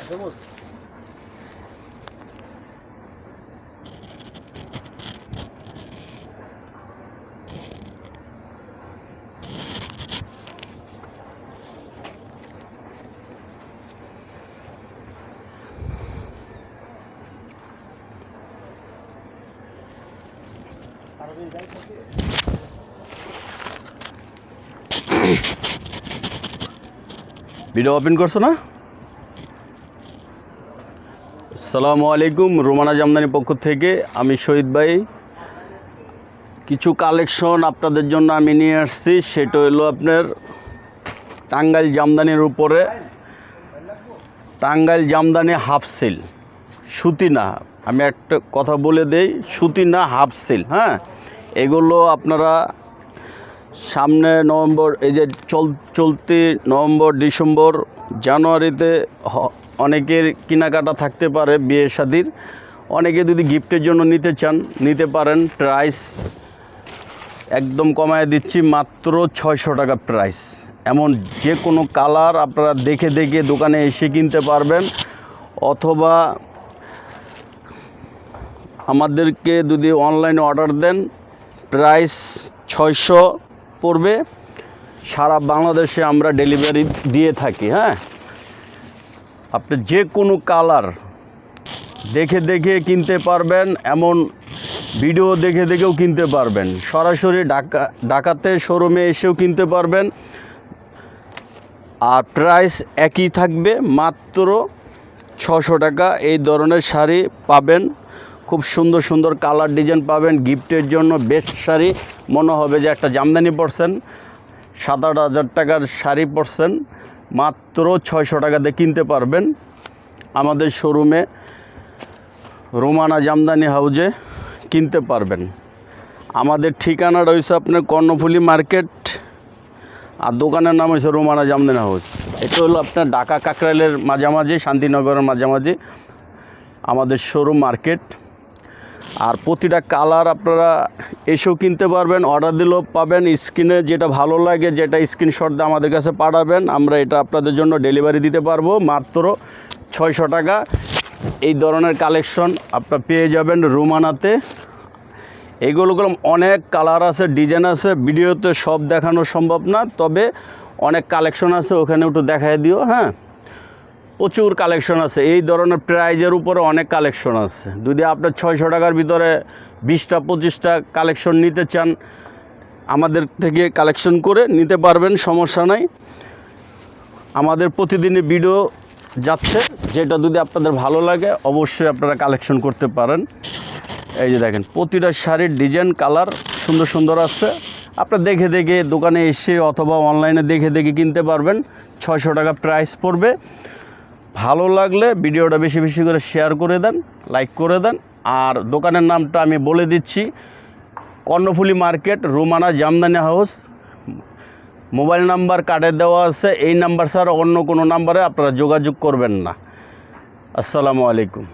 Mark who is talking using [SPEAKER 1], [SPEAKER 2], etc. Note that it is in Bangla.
[SPEAKER 1] Hacemos. Para ver, dá isso aqui. Video open করছ না? আসসালামু আলাইকুম, রোমানা জামদানি পক্ষ থেকে আমি শহীদ ভাই। কিছু কালেকশন আপনাদের জন্য আমি নিয়ে আসছি, সেটা হলো আপনার টাঙ্গাইল জামদানির উপরে। টাঙ্গাইল জামদানি হাফ সিল সুতি না আমি একটা কথা বলে দেই সুতি না হাফ সিল হ্যাঁ? এগুলো আপনারা সামনে নভেম্বর, এই যে চল, চলতি নভেম্বর, ডিসেম্বর, জানুয়ারিতে অনেকের কেনাকাটা থাকতে পারে বিয়ে শাদির। অনেকে যদি গিফটের জন্য নিতে চান, নিতে পারেন প্রাইস একদম কমায় দিচ্ছি মাত্র ছয়শো টাকা প্রাইস এমন যে কোনো কালার আপনারা দেখে দেখে দোকানে এসে কিনতে পারবেন। অথবা আমাদেরকে যদি অনলাইনে অর্ডার দেন প্রাইস ছয়শো পড়বে, সারা বাংলাদেশে আমরা ডেলিভারি দিয়ে থাকি হ্যাঁ? আপনি যে কোনো কালার দেখে দেখে কিনতে পারবেন, এমন ভিডিও দেখে দেখেও কিনতে পারবেন। সরাসরি ঢাকা, ঢাকাতে শোরুমে এসেও কিনতে পারবেন। আর প্রাইস একই থাকবে, মাত্র ছশো টাকা। এই ধরনের শাড়ি পাবেন খুব সুন্দর সুন্দর কালার ডিজাইন পাবেন গিফটের জন্য বেস্ট শাড়ি। মনে হবে যে একটা জামদানি পরছেন সাত আট হাজার টাকার শাড়ি পরছেন, মাত্র ছয়শো টাকাতে কিনতে পারবেন আমাদের শোরুমে রোমানা জামদানি হাউজে কিনতে পারবেন। আমাদের ঠিকানা রয়েছে আপনার কর্ণফুলি মার্কেট আর দোকানের নাম হয়েছে রোমানা জামদানি হাউস। এটা হলো আপনার ঢাকা কাকরাইলের মাঝামাঝি, শান্তিনগরের মাঝামাঝি আমাদের শোরুম মার্কেট। আর প্রতিটা কালার আপনারা এসেও কিনতে পারবেন অর্ডার দিলেও পাবেন, স্ক্রিনে যেটা ভালো লাগে যেটা স্ক্রিনশট দিয়ে আমাদের কাছে পাঠাবেন, আমরা এটা আপনাদের জন্য ডেলিভারি দিতে পারব, মাত্র ছয়শো টাকা। এই ধরনের কালেকশন আপনারা পেয়ে যাবেন রুমানাতে। এগুলোগুলো অনেক কালার আছে ডিজাইন আছে, ভিডিওতে সব দেখানো সম্ভব না, তবে অনেক কালেকশন আছে, ওখানে একটু দেখায় দিও হ্যাঁ। প্রচুর কালেকশন আছে। এই ধরনের প্রাইজের উপরে অনেক কালেকশন আছে। যদি আপনার ছয়শো টাকার ভিতরে বিশটা, পঁচিশটা কালেকশন নিতে চান, আমাদের থেকে কালেকশন করে নিতে পারবেন, সমস্যা নাই। আমাদের প্রতিদিনই ভিডিও যাচ্ছে, যেটা যদি আপনাদের ভালো লাগে, অবশ্যই আপনারা কালেকশন করতে পারেন। এই যে দেখেন, প্রতিটা শাড়ির ডিজাইন কালার সুন্দর সুন্দর আছে। আপনার দেখে দেখে দোকানে এসে অথবা অনলাইনে দেখে দেখে কিনতে পারবেন। ছয়শো টাকা প্রাইস পড়বে। ভালো লাগলে ভিডিওটা বেশি বেশি করে শেয়ার করে দেন লাইক করে দেন। আর দোকানের নামটা আমি বলে দিচ্ছি, Karnaphuli market, Rumana Jamdani house. Mobile number কার্ডে দেওয়া আছে, এই নাম্বার ছাড়া অন্য কোনো নাম্বারে আপনারা যোগাযোগ করবেন না। আসসালামু আলাইকুম।